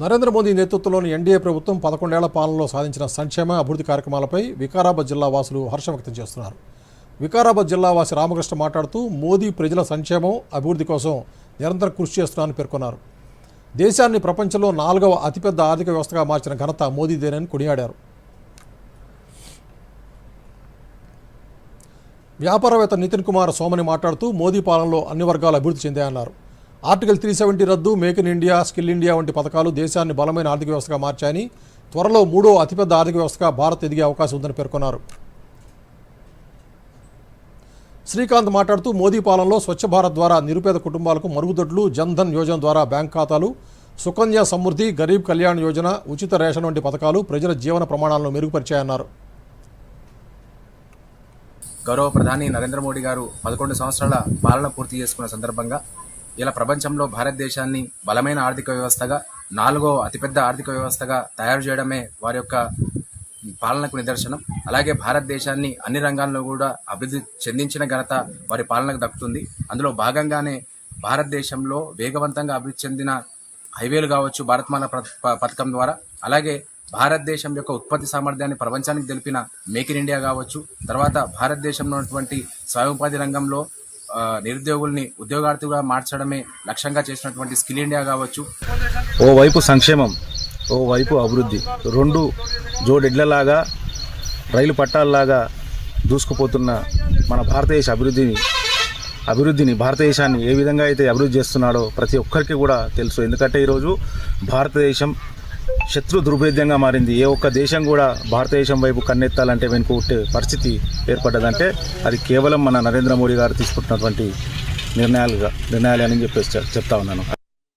నరేంద్ర మోదీ నేతృత్వంలోని ఎన్డీఏ ప్రభుత్వం పదకొండేళ్ళ పాలనలో సాధించిన సంక్షేమ అభివృద్ధి కార్యక్రమాలపై వికారాబాద్ జిల్లా వాసులు హర్షం వ్యక్తం చేస్తున్నారు. వికారాబాద్ జిల్లా వాసి రామకృష్ణ మాట్లాడుతూ మోదీ ప్రజల సంక్షేమం అభివృద్ధి కోసం నిరంతరం కృషి చేస్తున్నారని పేర్కొన్నారు. దేశాన్ని ప్రపంచంలో నాలుగవ అతిపెద్ద ఆర్థిక వ్యవస్థగా మార్చిన ఘనత మోదీదేనని కొనియాడారు. వ్యాపారవేత్త నితిన్ కుమార్ సోమని మాట్లాడుతూ మోదీ పాలనలో అన్ని వర్గాలు అభివృద్ధి చెందాయన్నారు. ఆర్టికల్ త్రీ సెవెంటీ రద్దు make in India skill India వంటి పథకాలు దేశాన్ని బలమైన ఆర్థిక వ్యవస్థగా మార్చాయని త్వరలో మూడో అతిపెద్ద ఆర్థిక వ్యవస్థగా భారత్ ఎదిగే అవకాశం ఉందని పేర్కొన్నారు. శ్రీకాంత్ మాట్లాడుతూ మోదీ పాలనలో స్వచ్ఛ భారత్ ద్వారా నిరుపేద కుటుంబాలకు మరుగుదొడ్లు జన్ధన్ యోజన ద్వారా బ్యాంక్ ఖాతాలు సుకన్య సమృద్ధి గరీబ్ కళ్యాణ్ యోజన ఉచిత రేషన్ వంటి పథకాలు ప్రజల జీవన ప్రమాణాలను మెరుగుపరిచాయన్నారు. గౌరవ ప్రధాని నరేంద్ర మోడీ గారు పదకొండు సంవత్సరాల పాలన పూర్తి చేసుకున్న సందర్భంగా ఇలా ప్రపంచంలో భారతదేశాన్ని బలమైన ఆర్థిక వ్యవస్థగా నాలుగో అతిపెద్ద ఆర్థిక వ్యవస్థగా తయారు చేయడమే వారి యొక్క పాలనకు నిదర్శనం. అలాగే భారతదేశాన్ని అన్ని రంగాల్లో కూడా అభివృద్ధి చెందించిన ఘనత వారి పాలనకు దక్కుతుంది. అందులో భాగంగానే భారతదేశంలో వేగవంతంగా అభివృద్ధి చెందిన హైవేలు కావచ్చు భారత్మాల ప- పథకం ద్వారా. అలాగే భారతదేశం యొక్క ఉత్పత్తి సామర్థ్యాన్ని ప్రపంచానికి తెలిపిన మేక్ ఇన్ ఇండియా కావచ్చు. తర్వాత భారతదేశంలో ఉన్నటువంటి స్వయం ఉపాధి రంగంలో నిరుద్యోగుల్ని ఉద్యోగార్థులుగా మార్చడమే లక్ష్యంగా చేసినటువంటి స్కిల్ ఇండియా కావచ్చు. ఓవైపు సంక్షేమం ఓవైపు అభివృద్ధి. రెండు జోడెడ్లలాగా రైలు పట్టాలలాగా దూసుకుపోతున్న మన భారతదేశ అభివృద్ధిని అభివృద్ధిని భారతదేశాన్ని ఏ విధంగా అయితే అభివృద్ధి చేస్తున్నాడో ప్రతి ఒక్కరికి కూడా తెలుసు. ఎందుకంటే ఈరోజు భారతదేశం శత్రు దుర్భేద్యంగా మారింది. ఏ ఒక్క దేశం కూడా భారతదేశం వైపు కన్నెత్తాలంటే వెనుకొట్టే పరిస్థితి ఏర్పడ్డదంటే అది కేవలం మన నరేంద్ర మోడీ గారు తీసుకుంటున్నటువంటి నిర్ణయాలుగా నిర్ణయాలు అని చెప్పేసి చెప్తా ఉన్నాను.